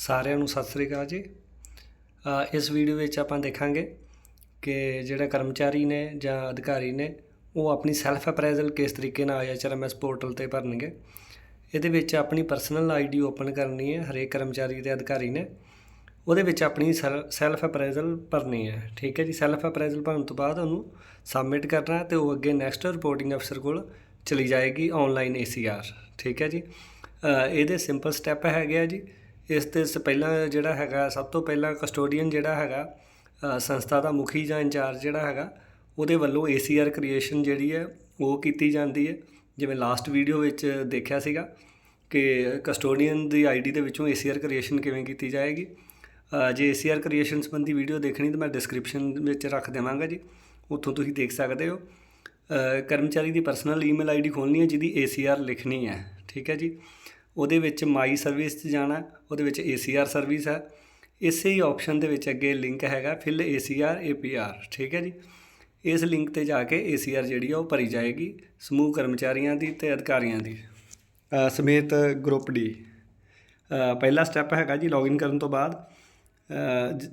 ਸਾਰਿਆਂ ਨੂੰ ਸਤਿ ਸ੍ਰੀ ਅਕਾਲ ਜੀ। ਇਸ ਵੀਡੀਓ ਵਿੱਚ ਆਪਾਂ ਦੇਖਾਂਗੇ ਕਿ ਜਿਹੜਾ ਕਰਮਚਾਰੀ ਨੇ ਜਾਂ ਅਧਿਕਾਰੀ ਨੇ, ਉਹ ਆਪਣੀ ਸੈਲਫ ਅਪਰੈਜ਼ਲ ਕਿਸ ਤਰੀਕੇ ਨਾਲ ਆਈਐਚਆਰਐਮਐਸ ਪੋਰਟਲ ਤੇ ਭਰਨਗੇ। ਇਹਦੇ ਵਿੱਚ ਆਪਣੀ ਪਰਸਨਲ ਆਈਡੀ ਓਪਨ ਕਰਨੀ ਹੈ ਹਰੇਕ ਕਰਮਚਾਰੀ ਤੇ ਅਧਿਕਾਰੀ ਨੇ। ਉਹਦੇ ਵਿੱਚ ਆਪਣੀ ਸੈਲਫ ਅਪਰੈਜ਼ਲ ਭਰਨੀ ਹੈ। ਠੀਕ ਹੈ ਜੀ ਸੈਲਫ ਅਪਰੈਜ਼ਲ ਭਰਨ ਤੋਂ ਬਾਅਦ ਉਹਨੂੰ ਸਬਮਿਟ ਕਰਨਾ ਹੈ ਤੇ ਉਹ ਅੱਗੇ ਨੈਕਸਟ ਰਿਪੋਰਟਿੰਗ ਅਫਸਰ ਕੋਲ ਚਲੀ ਜਾਏਗੀ ਆਨਲਾਈਨ ਏਸੀਆਰ ਠੀਕ ਹੈ ਜੀ। ਇਹਦੇ ਸਿੰਪਲ ਸਟੈਪ ਹੈਗੇ ਆ ਜੀ। ਇਸ ਤੇ ਸ- ਪਹਿਲਾਂ ਜਿਹੜਾ ਹੈਗਾ ਸਭ ਤੋਂ ਪਹਿਲਾਂ ਕਸਟੋਡੀਅਨ ਜਿਹੜਾ ਹੈਗਾ ਸੰਸਥਾ ਦਾ ਮੁਖੀ ਜਾਂ ਇੰਚਾਰਜ ਜਿਹੜਾ ਹੈਗਾ ਉਹਦੇ ਵੱਲੋਂ ਏਸੀਆਰ ਕ੍ਰੀਏਸ਼ਨ ਜਿਹੜੀ ਹੈ ਉਹ ਕੀਤੀ ਜਾਂਦੀ ਹੈ। ਜਿਵੇਂ ਲਾਸਟ ਵੀਡੀਓ ਵਿੱਚ ਦੇਖਿਆ ਸੀਗਾ ਕਿ ਕਸਟੋਡੀਅਨ ਦੀ ਆਈਡੀ ਦੇ ਵਿੱਚੋਂ ਏਸੀਆਰ ਕ੍ਰੀਏਸ਼ਨ ਕਿਵੇਂ ਕੀਤੀ ਜਾਏਗੀ। ਅ, ਜੇ ਏਸੀਆਰ ਕ੍ਰੀਏਸ਼ਨ ਸੰਬੰਧੀ ਵੀਡੀਓ ਦੇਖਣੀ ਤਾਂ ਮੈਂ ਡਿਸਕ੍ਰਿਪਸ਼ਨ ਵਿੱਚ ਰੱਖ ਦੇਵਾਂਗਾ ਜੀ। ਉੱਥੋਂ ਤੁਸੀਂ ਦੇਖ ਸਕਦੇ ਹੋ। ਕਰਮਚਾਰੀ ਦੀ ਪਰਸਨਲ ਈਮੇਲ ਆਈਡੀ ਖੋਲਣੀ ਹੈ ਜਿਹਦੀ ਏਸੀਆਰ ਲਿਖਣੀ ਹੈ। ਠੀਕ ਹੈ ਜੀ। ਉਹਦੇ ਵਿੱਚ ਮਾਈ ਸਰਵਿਸ 'ਚ ਜਾਣਾ, ਉਹਦੇ ਵਿੱਚ ਏਸੀਆਰ ਸਰਵਿਸ ਹੈ। ਇਸੇ ਹੀ ਆਪਸ਼ਨ ਦੇ ਵਿੱਚ ਅੱਗੇ ਲਿੰਕ ਹੈਗਾ ਫਿਲ ਏਸੀਆਰ ਏਪੀਆਰ ਠੀਕ ਹੈ ਜੀ? ਇਸ ਲਿੰਕ ਤੇ ਜਾ ਕੇ ਏਸੀਆਰ ਜਿਹੜੀ ਆ ਉਹ ਭਰੀ ਜਾਏਗੀ, ਸਮੂਹ ਕਰਮਚਾਰੀਆਂ ਦੀ ਤੇ ਅਧਿਕਾਰੀਆਂ ਦੀ। ਸਮੇਤ ਗਰੁੱਪ ਡੀ ਪਹਿਲਾ ਸਟੈਪ ਹੈਗਾ ਜੀ ਲੌਗਇਨ ਕਰਨ ਤੋਂ ਬਾਅਦ।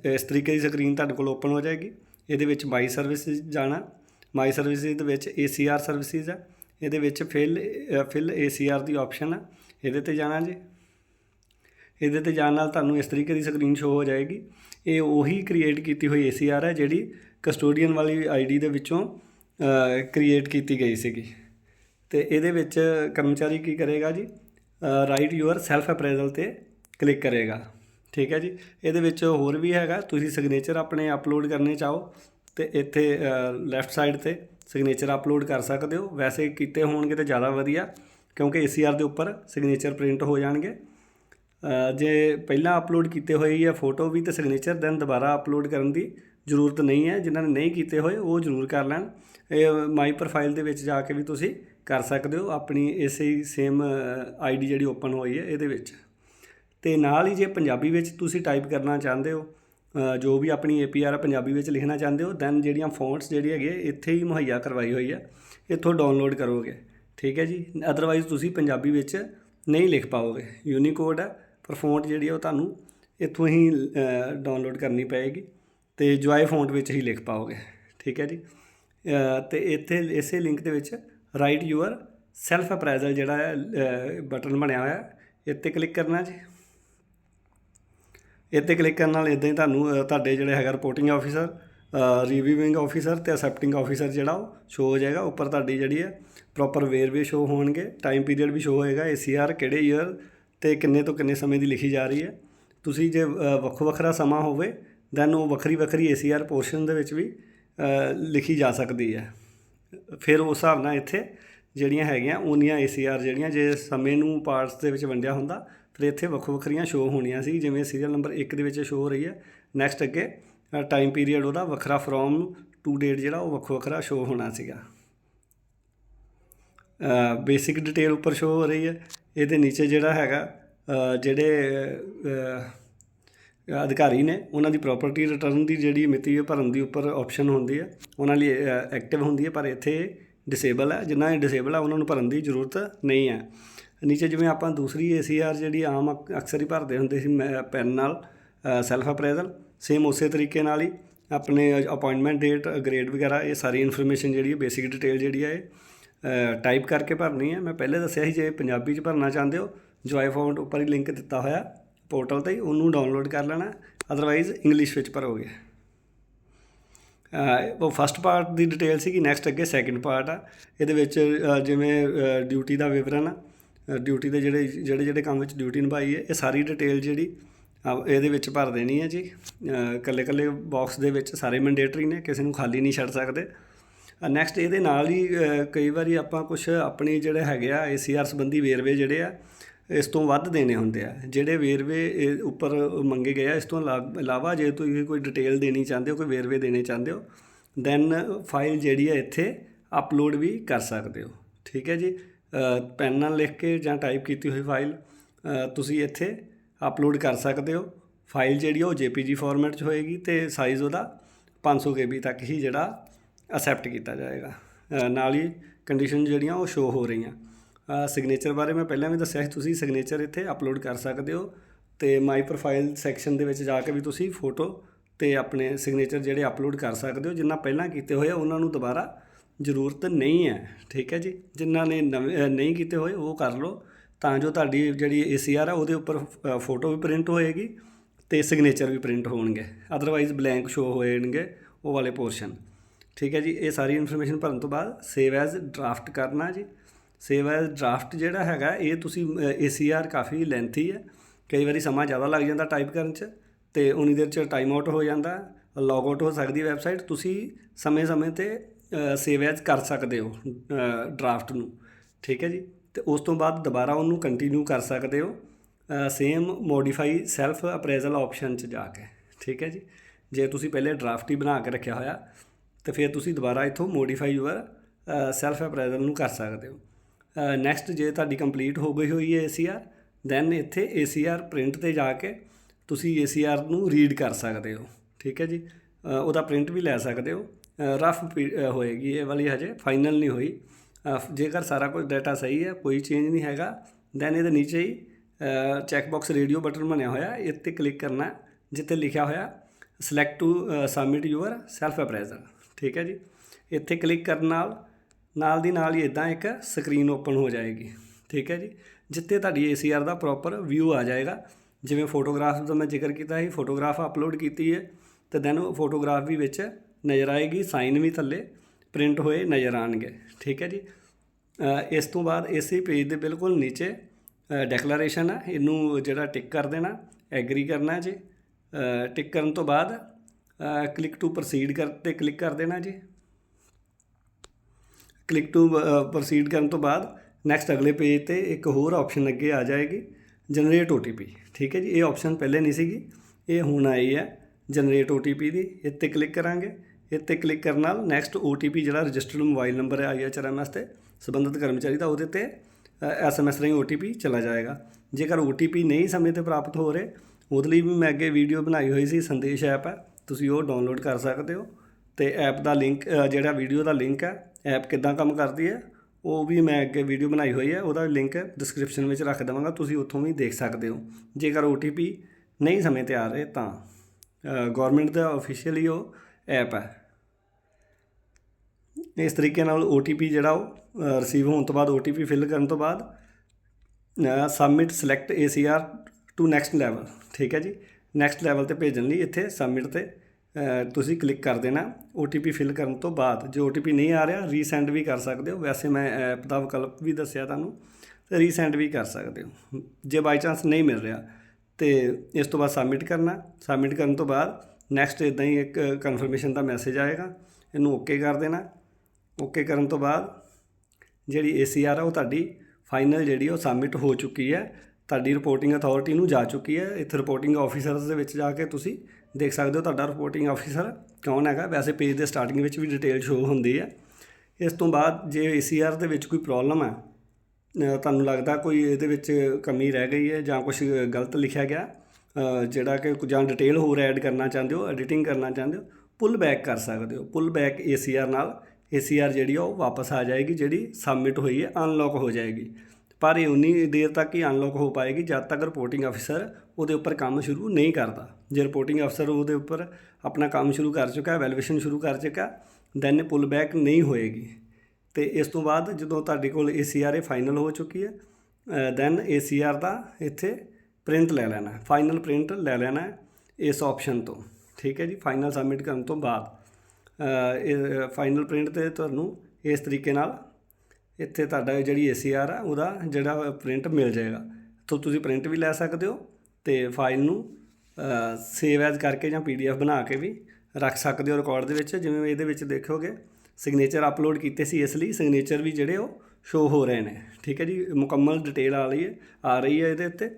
ਇਸ ਤਰੀਕੇ ਦੀ ਸਕਰੀਨ ਤੁਹਾਡੇ ਕੋਲ ਓਪਨ ਹੋ ਜਾਏਗੀ। ਇਹਦੇ ਵਿੱਚ ਮਾਈ ਸਰਵਿਸਿਜ਼ ਜਾਣਾ। ਮਾਈ ਸਰਵਿਸਿਜ਼ ਦੇ ਵਿੱਚ ACR ਸਰਵਿਸਿਜ਼ ਹੈ। ਇਹਦੇ ਵਿੱਚ ਫਿਲ ਫਿਲ ACR ਦੀ ਆਪਸ਼ਨ ਹੈ। ਇਹਦੇ ਤੇ ਜਾਣਾ ਜੀ। ਇਹਦੇ ਤੇ ਜਾਣ ਨਾਲ ਤੁਹਾਨੂੰ ਇਸ ਤਰੀਕੇ ਦੀ ਸਕਰੀਨ ਸ਼ੋ ਹੋ ਜਾਏਗੀ। ਇਹ ਉਹੀ ਕ੍ਰੀਏਟ ਕੀਤੀ ਹੋਈ ACR ਹੈ ਜਿਹੜੀ ਕਸਟੋਡੀਅਨ ਵਾਲੀ ਆਈਡੀ ਦੇ ਵਿੱਚੋਂ ਕ੍ਰੀਏਟ ਕੀਤੀ ਗਈ ਸੀਗੀ। ਤੇ ਇਹਦੇ ਵਿੱਚ ਕਰਮਚਾਰੀ ਕੀ ਕਰੇਗਾ ਜੀ? ਰਾਈਟ ਯੂਅਰ ਸੈਲਫ ਅਪਰੈਜ਼ਲ ਤੇ ਕਲਿੱਕ ਕਰੇਗਾ। ਠੀਕ ਹੈ ਜੀ? ਇਹਦੇ ਵਿੱਚ ਹੋਰ ਵੀ ਹੈਗਾ। ਤੁਸੀਂ ਸਿਗਨੇਚਰ ਆਪਣੇ ਅਪਲੋਡ ਕਰਨੇ ਚਾਹੋ ਤੇ ਇੱਥੇ ਲੈਫਟ ਸਾਈਡ ਤੇ ਸਿਗਨੇਚਰ ਅਪਲੋਡ ਕਰ ਸਕਦੇ ਹੋ। ਵੈਸੇ ਕੀਤੇ ਹੋਣਗੇ ਤਾਂ ਜ਼ਿਆਦਾ ਵਧੀਆ। ਕਿਉਂਕਿ ACR ਦੇ ਉੱਪਰ ਸਿਗਨੇਚਰ ਪ੍ਰਿੰਟ ਹੋ ਜਾਣਗੇ। ਜੇ ਪਹਿਲਾਂ ਅਪਲੋਡ ਕੀਤੇ ਹੋਏ ਜਾਂ ਫੋਟੋ ਵੀ ਤੇ ਸਿਗਨੇਚਰ ਦੈਨ ਦੁਬਾਰਾ ਅਪਲੋਡ ਕਰਨ ਦੀ ਜ਼ਰੂਰਤ ਨਹੀਂ ਹੈ। ਜਿਨ੍ਹਾਂ ਨੇ ਨਹੀਂ ਕੀਤੇ ਹੋਏ ਉਹ ਜ਼ਰੂਰ ਕਰ ਲੈਣ। ਇਹ ਮਾਈ ਪ੍ਰੋਫਾਈਲ ਦੇ ਵਿੱਚ ਜਾ ਕੇ ਵੀ ਤੁਸੀਂ ਕਰ ਸਕਦੇ ਹੋ ਆਪਣੀ ਇਸੇ ਹੀ ਸੇਮ ਆਈਡੀ ਜਿਹੜੀ ਓਪਨ ਹੋਈ ਹੈ ਇਹਦੇ ਵਿੱਚ। ਤੇ ਨਾਲ ਹੀ ਜੇ ਪੰਜਾਬੀ ਵਿੱਚ ਤੁਸੀਂ ਟਾਈਪ ਕਰਨਾ ਚਾਹੁੰਦੇ ਹੋ ਜੋ ਵੀ ਆਪਣੀ APR ਪੰਜਾਬੀ ਵਿੱਚ ਲਿਖਣਾ ਚਾਹੁੰਦੇ ਹੋ ਦੈਨ ਜਿਹੜੀਆਂ ਫੌਂਟਸ ਜਿਹੜੀ ਹੈਗੇ ਇੱਥੇ ਹੀ ਮੁਹੱਈਆ ਕਰਵਾਈ ਹੋਈ ਹੈ। ਇੱਥੋਂ ਡਾਊਨਲੋਡ ਕਰੋਗੇ। ਠੀਕ ਹੈ ਜੀ। ਅਦਰਵਾਈਜ਼ ਤੁਸੀਂ ਪੰਜਾਬੀ ਵਿੱਚ ਨਹੀਂ ਲਿਖ ਪਾਓਗੇ। ਯੂਨੀਕੋਡ ਹੈ ਪਰ ਫੌਂਟ ਜਿਹੜੀ ਹੈ ਉਹ ਤੁਹਾਨੂੰ ਇੱਥੋਂ ਹੀ ਡਾਊਨਲੋਡ ਕਰਨੀ ਪਏਗੀ ਤੇ ਜੁਆਏ ਫੌਂਟ ਵਿੱਚ ਹੀ ਲਿਖ ਪਾਓਗੇ। ਠੀਕ ਹੈ ਜੀ। ਅ, ਤੇ ਇੱਥੇ ਇਸੇ ਲਿੰਕ ਦੇ ਵਿੱਚ ਰਾਈਟ ਯੂਅਰ ਸੈਲਫ ਅਪਰੈਜ਼ਲ ਜਿਹੜਾ ਹੈ ਬਟਨ ਬਣਿਆ ਹੋਇਆ ਹੈ। ਇੱਥੇ ਕਲਿੱਕ ਕਰਨਾ ਜੀ। ਇੱਥੇ ਕਲਿੱਕ ਕਰਨ ਨਾਲ ਇਦਾਂ ਹੀ ਤੁਹਾਨੂੰ ਤੁਹਾਡੇ ਜਿਹੜੇ ਹੈਗਾ ਰਿਪੋਰਟਿੰਗ ਆਫੀਸਰ ਰਿਵਿਊਇੰਗ ਆਫੀਸਰ ਤੇ ਅਸੈਪਟਿੰਗ ਆਫੀਸਰ ਜਿਹੜਾ ਉਹ ਸ਼ੋ ਹੋ ਜਾਏਗਾ। ਉੱਪਰ ਤੁਹਾਡੀ ਜਿਹੜੀ ਹੈ ਪ੍ਰੋਪਰ ਵੇਰਵੇ ਸ਼ੋ ਹੋਣਗੇ ਟਾਈਮ ਪੀਰੀਅਡ ਵੀ ਸ਼ੋ ਹੋਏਗਾ ACR ਕਿਹੜੇ ਈਅਰ ਤੇ ਕਿੰਨੇ ਤੋਂ ਕਿੰਨੇ ਸਮੇਂ ਦੀ ਲਿਖੀ ਜਾ ਰਹੀ ਹੈ। ਤੁਸੀਂ ਜੇ ਵੱਖੋ ਵੱਖਰਾ ਸਮਾਂ ਹੋਵੇ ਦੈਨ ਉਹ ਵੱਖਰੀ ਵੱਖਰੀ ACR ਪੋਰਸ਼ਨ ਦੇ ਵਿੱਚ ਵੀ ਲਿਖੀ ਜਾ ਸਕਦੀ ਹੈ। ਫਿਰ ਉਸ ਹਿਸਾਬ ਨਾਲ ਇੱਥੇ ਜਿਹੜੀਆਂ ਹੈਗੀਆਂ, ਉਹਨੀਆਂ ACR ਜਿਹੜੀਆਂ ਜੇ ਸਮੇਂ ਨੂੰ ਪਾਰਟਸ ਦੇ ਵਿੱਚ ਵੰਡਿਆ ਹੁੰਦਾ, ਫਿਰ ਇੱਥੇ ਵੱਖੋ ਵੱਖਰੀਆਂ ਸ਼ੋ ਹੋਣੀਆਂ ਸੀ, ਜਿਵੇਂ ਸੀਰੀਅਲ ਨੰਬਰ 1 ਦੇ ਵਿੱਚ ਸ਼ੋ ਹੋ ਰਹੀ ਹੈ। ਨੈਕਸਟ ਅੱਗੇ ਟਾਈਮ ਪੀਰੀਅਡ ਉਹਦਾ ਵੱਖਰਾ ਫਰੋਮ ਟੂ ਡੇਟ ਜਿਹੜਾ ਉਹ ਵੱਖੋ ਵੱਖਰਾ ਸ਼ੋ ਹੋਣਾ ਸੀਗਾ। ਬੇਸਿਕ ਡਿਟੇਲ ਉੱਪਰ ਸ਼ੋ ਹੋ ਰਹੀ ਹੈ। ਇਹਦੇ ਨੀਚੇ ਜਿਹੜਾ ਹੈਗਾ ਜਿਹੜੇ ਅਧਿਕਾਰੀ ਨੇ, ਉਹਨਾਂ ਦੀ ਪ੍ਰਾਪਰਟੀ ਰਿਟਰਨ ਦੀ ਜਿਹੜੀ ਮਿਤੀ ਹੈ, ਭਰਨ ਦੀ ਉੱਪਰ ਆਪਸ਼ਨ ਹੁੰਦੀ ਹੈ। ਉਹਨਾਂ ਲਈ ਐਕਟਿਵ ਹੁੰਦੀ ਹੈ, ਪਰ ਇੱਥੇ ਡਿਸੇਬਲ ਹੈ। ਜਿਨ੍ਹਾਂ ਇਹ ਡਿਸੇਬਲ ਆ ਉਹਨਾਂ ਨੂੰ ਭਰਨ ਦੀ ਜ਼ਰੂਰਤ ਨਹੀਂ ਹੈ। ਨੀਚੇ ਜਿਵੇਂ ਆਪਾਂ ਦੂਸਰੀ ACR ਜਿਹੜੀ ਆਮ ਅਕ- ਅਕਸਰ ਹੀ ਭਰਦੇ ਹੁੰਦੇ ਸੀ ਪੈਨ ਨਾਲ ਸੈਲਫ ਅਪਰੈਜ਼ਲ ਸੇਮ ਉਸੇ ਤਰੀਕੇ ਨਾਲ ਹੀ, ਆਪਣੇ ਅਪਾਇੰਟਮੈਂਟ ਡੇਟ ਗ੍ਰੇਡ ਵਗੈਰਾ, ਇਹ ਸਾਰੀ ਇਨਫੋਰਮੇਸ਼ਨ ਜਿਹੜੀ ਹੈ ਬੇਸਿਕ ਡਿਟੇਲ ਜਿਹੜੀ ਹੈ, ਇਹ ਟਾਈਪ ਕਰਕੇ ਭਰਨੀ ਹੈ। ਮੈਂ ਪਹਿਲੇ ਦੱਸਿਆ ਸੀ, ਜੇ ਪੰਜਾਬੀ ਚ ਭਰਨਾ ਚਾਹੁੰਦੇ ਹੋ ਜੋਏ ਫਾਉਂਟ ਉੱਪਰ ਹੀ ਲਿੰਕ ਦਿੱਤਾ ਹੋਇਆ ਪੋਰਟਲ ਤੇ ਉਹਨੂੰ ਡਾਊਨਲੋਡ ਕਰ ਲੈਣਾ। ਅਦਰਵਾਈਜ਼ ਇੰਗਲਿਸ਼ ਵਿੱਚ ਭਰੋਗੇ। ਉਹ ਫਸਟ ਪਾਰਟ ਦੀ ਡਿਟੇਲ ਸੀਗੀ ਨੈਕਸਟ ਅੱਗੇ ਸੈਕਿੰਡ ਪਾਰਟ ਆ। ਇਹਦੇ ਵਿੱਚ ਜਿਵੇਂ ਡਿਊਟੀ ਦਾ ਵਿਵਰਣ ਆ ਡਿਊਟੀ ਦੇ ਜਿਹੜੇ ਜਿਹੜੇ ਜਿਹੜੇ ਕੰਮ ਵਿੱਚ ਡਿਊਟੀ ਨਿਭਾਈ ਹੈ, ਇਹ ਸਾਰੀ ਡਿਟੇਲ ਜਿਹੜੀ ਇਹਦੇ ਵਿੱਚ ਭਰ ਦੇਣੀ ਹੈ ਜੀ। ਕੱਲੇ ਕੱਲੇ ਬਾਕਸ ਦੇ ਵਿੱਚ ਸਾਰੇ ਮੈਂਡੇਟਰੀ ਨੇ, ਕਿਸੇ ਨੂੰ ਖਾਲੀ ਨਹੀਂ ਛੱਡ ਸਕਦੇ। ਨੈਕਸਟ ਇਹਦੇ ਨਾਲ ਹੀ ਕਈ ਵਾਰੀ ਆਪਾਂ ਕੁਝ ਆਪਣੇ ਜਿਹੜੇ ਹੈਗੇ ਆ ACR ਸੰਬੰਧੀ ਵੇਰਵੇ ਜਿਹੜੇ ਆ, ਇਸ ਤੋਂ ਵੱਧ ਦੇਣੇ ਹੁੰਦੇ ਆ। ਜਿਹੜੇ ਵੇਰਵੇ ਇਹ ਉੱਪਰ ਮੰਗੇ ਗਏ ਆ, ਇਸ ਤੋਂ ਇਲਾ- ਇਲਾਵਾ ਜੇ ਤੁਸੀਂ ਕੋਈ ਡਿਟੇਲ ਦੇਣੀ ਚਾਹੁੰਦੇ ਹੋ, ਕੋਈ ਵੇਰਵੇ ਦੇਣੇ ਚਾਹੁੰਦੇ ਹੋ ਦੈਨ ਫਾਈਲ ਜਿਹੜੀ ਹੈ ਇੱਥੇ ਅਪਲੋਡ ਵੀ ਕਰ ਸਕਦੇ ਹੋ। ਠੀਕ ਹੈ ਜੀ? ਪੈਨ ਨਾਲ ਲਿਖ ਕੇ ਜਾਂ ਟਾਈਪ ਕੀਤੀ ਹੋਈ ਫਾਈਲ ਤੁਸੀਂ ਇੱਥੇ ਅਪਲੋਡ ਕਰ ਸਕਦੇ ਹੋ। ਫਾਈਲ ਜਿਹੜੀ ਆ ਉਹ JPG ਫਾਰਮੈਟ 'ਚ ਹੋਏਗੀ ਤੇ ਸਾਈਜ਼ ਉਹਦਾ 500 KB ਤੱਕ ਹੀ ਜਿਹੜਾ ਅਸੈਪਟ ਕੀਤਾ ਜਾਏਗਾ। ਨਾਲ ਹੀ ਕੰਡੀਸ਼ਨ ਜਿਹੜੀਆਂ ਉਹ ਸ਼ੋ ਹੋ ਰਹੀਆਂ। ਸਿਗਨੇਚਰ ਬਾਰੇ ਮੈਂ ਪਹਿਲਾਂ ਵੀ ਦੱਸਿਆ ਸੀ, ਤੁਸੀਂ ਸਿਗਨੇਚਰ ਇੱਥੇ ਅਪਲੋਡ ਕਰ ਸਕਦੇ ਹੋ। ਤੇ ਮਾਈ ਪ੍ਰੋਫਾਈਲ ਸੈਕਸ਼ਨ ਦੇ ਵਿੱਚ ਜਾ ਕੇ ਵੀ ਤੁਸੀਂ ਫੋਟੋ ਤੇ ਆਪਣੇ ਸਿਗਨੇਚਰ ਜਿਹੜੇ ਅਪਲੋਡ ਕਰ ਸਕਦੇ ਹੋ, ਜਿੰਨਾ ਪਹਿਲਾਂ ਕੀਤੇ ਹੋਏ ਆ, ਉਹਨਾਂ ਨੂੰ ਦੁਬਾਰਾ ਜ਼ਰੂਰਤ ਨਹੀਂ ਹੈ। ਠੀਕ ਹੈ ਜੀ? ਜਿਨ੍ਹਾਂ ਨੇ ਨਵੇਂ ਨਹੀਂ ਕੀਤੇ ਹੋਏ, ਉਹ ਕਰ ਲਓ। ਤਾਂ ਜੋ ਤੁਹਾਡੀ ਜਿਹੜੀ ਏਸੀਆਰ ਆ, ਉਹਦੇ ਉੱਪਰ ਫੋਟੋ ਵੀ ਪ੍ਰਿੰਟ ਹੋਏਗੀ ਤੇ ਸਿਗਨੇਚਰ ਵੀ ਪ੍ਰਿੰਟ ਹੋਣਗੇ। ਅਦਰਵਾਈਜ਼ ਬਲੈਂਕ ਸ਼ੋ ਹੋਣਗੇ ਉਹ ਵਾਲੇ ਪੋਰਸ਼ਨ ਠੀਕ ਹੈ ਜੀ, ਇਹ ਸਾਰੀ ਇਨਫੋਰਮੇਸ਼ਨ ਭਰਨ ਤੋਂ ਬਾਅਦ ਸੇਵ ਐਜ਼ ਡਰਾਫਟ ਕਰਨਾ ਜੀ। ਸੇਵ ਐਜ਼ ਡਰਾਫਟ ਜਿਹੜਾ ਹੈਗਾ, ਇਹ ਤੁਸੀਂ ਏਸੀਆਰ ਕਾਫੀ ਲੈਂਥੀ ਹੈ। ਕਈ ਵਾਰੀ ਸਮਾਂ ਜ਼ਿਆਦਾ ਲੱਗ ਜਾਂਦਾ ਟਾਈਪ ਕਰਨ 'ਚ ਤੇ ਉਨੀ ਦੇਰ 'ਚ ਟਾਈਮ ਆਊਟ ਹੋ ਜਾਂਦਾ ਲੌਗ ਆਊਟ ਹੋ ਸਕਦੀ ਵੈਬਸਾਈਟ ਤੁਸੀਂ ਸਮੇਂ-ਸਮੇਂ ਤੇ ਸੇਵ ਐਜ਼ ਕਰ ਸਕਦੇ ਹੋ ਡਰਾਫਟ ਨੂੰ। ਠੀਕ ਹੈ ਜੀ, ਤੇ ਉਸ ਤੋਂ ਬਾਅਦ ਦੁਬਾਰਾ ਉਹਨੂੰ ਕੰਟੀਨਿਊ ਕਰ ਸਕਦੇ ਹੋ same modify self appraisal option 'ਚ ਜਾ ਕੇ। ਠੀਕ ਹੈ ਜੀ, ਜੇ ਤੁਸੀਂ ਪਹਿਲੇ ਡਰਾਫਟ ਹੀ ਬਣਾ ਕੇ ਰੱਖਿਆ ਹੋਇਆ ਤੇ ਫਿਰ ਤੁਸੀਂ ਦੁਬਾਰਾ ਇੱਥੋਂ ਮੋਡੀਫਾਈ ਯੂਅਰ ਸੈਲਫ ਅਪਰੇਜ਼ਲ ਨੂੰ ਕਰ ਸਕਦੇ ਹੋ। ਨੈਕਸਟ ਜੇ ਤੁਹਾਡੀ ਕੰਪਲੀਟ ਹੋ ਗਈ ਹੋਈ ਹੈ ACR ਦੈਨ ਇੱਥੇ ACR ਪ੍ਰਿੰਟ ਤੇ ਜਾ ਕੇ ਤੁਸੀਂ ACR ਨੂੰ ਰੀਡ ਕਰ ਸਕਦੇ ਹੋ। ਠੀਕ ਹੈ ਜੀ? ਉਹਦਾ ਪ੍ਰਿੰਟ ਵੀ ਲੈ ਸਕਦੇ ਹੋ। ਰਫ ਹੋਏਗੀ ਇਹ ਵਾਲੀ ਹਜੇ ਫਾਈਨਲ ਨਹੀਂ ਹੋਈ। ਜੇਕਰ ਸਾਰਾ ਕੁਝ ਡਾਟਾ ਸਹੀ ਹੈ, ਕੋਈ ਚੇਂਜ ਨਹੀਂ ਹੈਗਾ ਦੈਨ ਇਹਦੇ ਨੀਚੇ ਹੀ ਚੈੱਕ ਬਾਕਸ ਰੇਡੀਓ ਬਟਨ ਬਣਿਆ ਹੋਇਆ ਇਹ ਤੇ ਕਲਿੱਕ ਕਰਨਾ, ਜਿੱਥੇ ਲਿਖਿਆ ਹੋਇਆ select to submit your self appraisal ਠੀਕ ਹੈ ਜੀ। ਇੱਥੇ ਕਲਿੱਕ ਕਰਨ ਨਾਲ ਨਾਲ ਦੀ ਨਾਲ ਹੀ ਇਦਾਂ ਇੱਕ ਸਕਰੀਨ ਓਪਨ ਹੋ ਜਾਏਗੀ। ਠੀਕ ਹੈ ਜੀ। ਜਿੱਥੇ ਤੁਹਾਡੀ ACR ਦਾ ਪ੍ਰੋਪਰ ਵਿਊ ਆ ਜਾਏਗਾ। ਜਿਵੇਂ ਫੋਟੋਗ੍ਰਾਫ ਦਾ ਮੈਂ ਜ਼ਿਕਰ ਕੀਤਾ ਸੀ ਫੋਟੋਗ੍ਰਾਫ ਅਪਲੋਡ ਕੀਤੀ ਹੈ, ਤੇ ਦੈਨ ਉਹ ਫੋਟੋਗ੍ਰਾਫ ਵੀ ਵਿੱਚ ਨਜ਼ਰ ਆਏਗੀ ਸਾਈਨ ਵੀ ਥੱਲੇ ਪ੍ਰਿੰਟ ਹੋਏ ਨਜ਼ਰ ਆਣਗੇ ਠੀਕ ਹੈ ਜੀ। ਇਸ ਤੋਂ ਬਾਅਦ ਇਸੇ ਪੇਜ ਦੇ ਬਿਲਕੁਲ ਨੀਚੇ ਡੈਕਲੇਰੇਸ਼ਨ ਹੈ ਇਹਨੂੰ ਜਿਹੜਾ ਟਿਕ ਕਰ ਦੇਣਾ ਐਗਰੀ ਕਰਨਾ ਜੀ। ਟਿਕ ਕਰਨ ਤੋਂ ਬਾਅਦ ਕਲਿੱਕ ਟੂ ਪ੍ਰੋਸੀਡ ਕਰ ਤੇ ਕਲਿੱਕ ਕਰ ਦੇਣਾ ਜੀ। ਕਲਿੱਕ ਟੂ ਪ੍ਰੋਸੀਡ ਕਰਨ ਤੋਂ ਬਾਅਦ ਨੈਕਸਟ ਅਗਲੇ ਪੇਜ ਤੇ ਇੱਕ ਹੋਰ ਆਪਸ਼ਨ ਅੱਗੇ ਆ ਜਾਏਗੀ ਜਨਰੇਟ OTP ਠੀਕ ਹੈ ਜੀ, ਇਹ ਆਪਸ਼ਨ ਪਹਿਲੇ ਨਹੀਂ ਸੀਗੀ, ਇਹ ਹੁਣ ਆਈ ਹੈ ਜਨਰੇਟ OTP ਦੀ, ਇੱਥੇ ਕਲਿੱਕ ਕਰਾਂਗੇ। ਇੱਥੇ ਕਲਿੱਕ ਕਰਨ ਨਾਲ ਨੈਕਸਟ OTP ਜਿਹੜਾ ਰਜਿਸਟਰਡ ਮੋਬਾਈਲ ਨੰਬਰ ਹੈ IHRMS ਤੇ ਸੰਬੰਧਿਤ ਕਰਮਚਾਰੀ ਦਾ ਉਹਦੇ ਤੇ SMS ਰਾਹੀਂ OTP ਚਲਾ ਜਾਏਗਾ। ਜੇਕਰ OTP ਨਹੀਂ ਸਮੇਂ ਤੇ ਪ੍ਰਾਪਤ ਹੋ ਰਹੇ, ਉਹਦੇ ਲਈ ਵੀ ਮੈਂ ਅੱਗੇ ਵੀਡੀਓ ਬਣਾਈ ਹੋਈ ਸੀ, ਸੰਦੇਸ਼ ਐਪ ਹੈ ਤੁਸੀਂ ਉਹ ਡਾਊਨਲੋਡ ਕਰ ਸਕਦੇ ਹੋ ਤੇ ਐਪ ਦਾ ਲਿੰਕ ਜਿਹੜਾ ਵੀਡੀਓ ਦਾ ਲਿੰਕ ਹੈ ਐਪ ਕਿੱਦਾਂ ਕੰਮ ਕਰਦੀ ਹੈ, ਉਹ ਵੀ ਮੈਂ ਅੱਗੇ ਵੀਡੀਓ ਬਣਾਈ ਹੋਈ ਹੈ, ਉਹਦਾ ਲਿੰਕ ਡਿਸਕ੍ਰਿਪਸ਼ਨ ਵਿੱਚ ਰੱਖ ਦੇਵਾਂਗਾ, ਤੁਸੀਂ ਉੱਥੋਂ ਵੀ ਦੇਖ ਸਕਦੇ ਹੋ। ਜੇਕਰ OTP ਨਹੀਂ ਸਮੇਂ ਤੇ ਆ ਰਹੇ ਤਾਂ ਗਵਰਨਮੈਂਟ ਦਾ ਅਫੀਸ਼ੀਅਲੀ ਉਹ ਐਪ ਹੈ। ਇਸ ਤਰੀਕੇ ਨਾਲ OTP ਜਿਹੜਾ ਉਹ ਰਿਸੀਵ ਹੋਣ ਤੋਂ ਬਾਅਦ OTP ਫਿਲ ਕਰਨ ਤੋਂ ਬਾਅਦ submit select ACR to next level ਠੀਕ ਹੈ ਜੀ? ਨੈਕਸਟ ਲੈਵਲ ਤੇ ਭੇਜਣ ਲਈ ਇੱਥੇ ਸਬਮਿਟ ਤੇ ਤੁਸੀਂ ਕਲਿੱਕ ਕਰ ਦੇਣਾ। OTP ਫਿਲ ਕਰਨ ਤੋਂ ਬਾਅਦ ਜੇ OTP ਨਹੀਂ ਆ ਰਿਹਾ ਰੀਸੈਂਡ ਵੀ ਕਰ ਸਕਦੇ ਹੋ। ਵੈਸੇ ਮੈਂ ਐਪ ਦਾ ਵਿਕਲਪ ਵੀ ਦੱਸਿਆ ਤੁਹਾਨੂੰ, ਤੇ ਰੀਸੈਂਡ ਵੀ ਕਰ ਸਕਦੇ ਹੋ। ਜੇ ਬਾਈ ਚਾਂਸ ਨਹੀਂ ਮਿਲ ਰਿਹਾ, ਤੇ ਇਸ ਤੋਂ ਬਾਅਦ ਸਬਮਿਟ ਕਰਨਾ। ਸਬਮਿਟ ਕਰਨ ਤੋਂ ਬਾਅਦ ਨੈਕਸਟ ਇਦਾਂ ਹੀ ਇੱਕ ਕਨਫਰਮੇਸ਼ਨ ਦਾ ਮੈਸੇਜ ਆਏਗਾ। ਇਹਨੂੰ ਓਕੇ ਕਰ ਦੇਣਾ। ਓਕੇ ਕਰਨ ਤੋਂ ਬਾਅਦ ਜਿਹੜੀ ACR ਆ, ਉਹ ਤੁਹਾਡੀ ਫਾਈਨਲ ਜਿਹੜੀ ਉਹ ਸਬਮਿਟ ਹੋ ਚੁੱਕੀ ਹੈ ਤੁਹਾਡੀ ਰਿਪੋਰਟਿੰਗ ਅਥਾਰਟੀ ਨੂੰ ਜਾ ਚੁੱਕੀ ਹੈ। ਇੱਥੇ ਰਿਪੋਰਟਿੰਗ ਆਫੀਸਰਸ ਦੇ ਵਿੱਚ ਜਾ ਕੇ ਤੁਸੀਂ ਦੇਖ ਸਕਦੇ ਹੋ ਤੁਹਾਡਾ ਰਿਪੋਰਟਿੰਗ ਆਫੀਸਰ ਕੌਣ ਹੈਗਾ। ਵੈਸੇ ਪੇਜ ਦੇ ਸਟਾਰਟਿੰਗ ਵਿੱਚ ਵੀ ਡਿਟੇਲ ਸ਼ੋ ਹੁੰਦੀ ਹੈ। ਇਸ ਤੋਂ ਬਾਅਦ ਜੇ ACR ਦੇ ਵਿੱਚ ਕੋਈ ਪ੍ਰੋਬਲਮ ਹੈ ਤੁਹਾਨੂੰ ਲੱਗਦਾ ਕੋਈ ਇਹਦੇ ਵਿੱਚ ਕਮੀ ਰਹਿ ਗਈ ਹੈ ਜਾਂ ਕੁਝ ਗਲਤ ਲਿਖਿਆ ਗਿਆ ਜਿਹੜਾ ਕਿ ਜਾਂ ਡਿਟੇਲ ਹੋਰ ਐਡ ਕਰਨਾ ਚਾਹੁੰਦੇ ਹੋ ਐਡੀਟਿੰਗ ਕਰਨਾ ਚਾਹੁੰਦੇ ਹੋ ਪੁੱਲ ਬੈਕ ਕਰ ਸਕਦੇ ਹੋ। ਪੁੱਲ ਬੈਕ ACR ਨਾਲ ACR ਜਿਹੜੀ ਆ ਉਹ ਵਾਪਸ ਆ ਜਾਏਗੀ, ਜਿਹੜੀ ਸਬਮਿਟ ਹੋਈ ਹੈ ਅਨਲੌਕ ਹੋ ਜਾਏਗੀ। ਪਰ ਇਹ ਉਨੀ ਦੇਰ ਤੱਕ ਹੀ ਅਨਲੌਕ ਹੋ ਪਾਏਗੀ ਜਦ ਤੱਕ ਰਿਪੋਰਟਿੰਗ ਅਫਸਰ ਉਹਦੇ ਉੱਪਰ ਕੰਮ ਸ਼ੁਰੂ ਨਹੀਂ ਕਰਦਾ। ਜੇ ਰਿਪੋਰਟਿੰਗ ਅਫਸਰ ਉਹਦੇ ਉੱਪਰ ਆਪਣਾ ਕੰਮ ਸ਼ੁਰੂ ਕਰ ਚੁੱਕਾ ਹੈ ਵੈਲਿਡੇਸ਼ਨ ਸ਼ੁਰੂ ਕਰ ਚੁੱਕਾ ਦੈਨ ਪੁੱਲ ਬੈਕ ਨਹੀਂ ਹੋਏਗੀ। ਤੇ ਇਸ ਤੋਂ ਬਾਅਦ ਜਦੋਂ ਤੁਹਾਡੇ ਕੋਲ ACR ਇਹ ਫਾਈਨਲ ਹੋ ਚੁੱਕੀ ਹੈ ਦੈਨ ACR ਦਾ ਇੱਥੇ ਪ੍ਰਿੰਟ ਲੈ ਲੈਣਾ ਹੈ ਫਾਈਨਲ ਪ੍ਰਿੰਟ ਲੈ ਲੈਣਾ ਹੈ ਇਸ ਆਪਸ਼ਨ ਤੋਂ। ਠੀਕ ਹੈ ਜੀ ਫਾਈਨਲ ਸਬਮਿਟ ਕਰਨ ਤੋਂ ਬਾਅਦ ਫਾਈਨਲ ਪ੍ਰਿੰਟ ਤੇ ਤੁਹਾਨੂੰ ਇਸ ਤਰੀਕੇ ਨਾਲ ਇੱਥੇ ਤੁਹਾਡਾ ਜਿਹੜੀ ACR ਆ, ਉਹਦਾ ਜਿਹੜਾ ਪ੍ਰਿੰਟ ਮਿਲ ਜਾਏਗਾ। ਤੋਂ ਤੁਸੀਂ ਪ੍ਰਿੰਟ ਵੀ ਲੈ ਸਕਦੇ ਹੋ ਤੇ ਫਾਈਲ ਨੂੰ ਸੇਵ ਐਜ਼ ਕਰਕੇ ਜਾਂ PDF ਬਣਾ ਕੇ ਵੀ ਰੱਖ ਸਕਦੇ ਹੋ ਰਿਕਾਰਡ ਦੇ ਵਿੱਚ, ਜਿਵੇਂ ਇਹਦੇ ਵਿੱਚ ਦੇਖੋਗੇ ਸਿਗਨੇਚਰ ਅਪਲੋਡ ਕੀਤੇ ਸੀ ਇਸ ਲਈ ਸਿਗਨੇਚਰ ਵੀ ਜਿਹੜੇ ਉਹ ਸ਼ੋ ਹੋ ਰਹੇ ਨੇ। ਠੀਕ ਹੈ ਜੀ? ਮੁਕੰਮਲ ਡਿਟੇਲ ਆ ਰਹੀ ਹੈ, ਆ ਰਹੀ ਹੈ ਇਹਦੇ ਉੱਤੇ।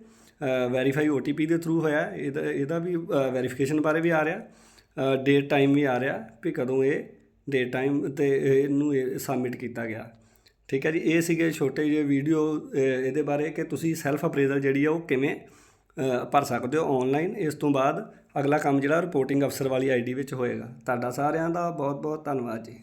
ਵੈਰੀਫਾਈ OTP ਦੇ ਥਰੂ ਹੋਇਆ ਇਹਦਾ ਇਹਦਾ ਵੀ ਵੈਰੀਫਿਕੇਸ਼ਨ ਬਾਰੇ ਵੀ ਆ ਰਿਹਾ। ਡੇਟ ਟਾਈਮ ਵੀ ਆ ਰਿਹਾ ਵੀ ਕਦੋਂ ਇਹ ਡੇਟ ਟਾਈਮ ਤੇ ਇਹਨੂੰ ਸਬਮਿਟ ਕੀਤਾ ਗਿਆ। ਠੀਕ ਹੈ ਜੀ, ਇਹ ਸੀਗੇ ਛੋਟੇ ਜਿਹੇ ਵੀਡੀਓ ਇਹਦੇ ਬਾਰੇ ਕਿ ਤੁਸੀਂ ਸੈਲਫ ਅਪਰੇਜ਼ਲ ਜਿਹੜੀ ਆ ਉਹ ਕਿਵੇਂ ਭਰ ਸਕਦੇ ਹੋ ਆਨਲਾਈਨ ਇਸ ਤੋਂ ਬਾਅਦ ਅਗਲਾ ਕੰਮ ਜਿਹੜਾ ਰਿਪੋਰਟਿੰਗ ਅਫਸਰ ਵਾਲੀ ਆਈਡੀ ਵਿੱਚ ਹੋਏਗਾ। ਤੁਹਾਡਾ ਸਾਰਿਆਂ ਦਾ ਬਹੁਤ ਬਹੁਤ ਧੰਨਵਾਦ ਜੀ।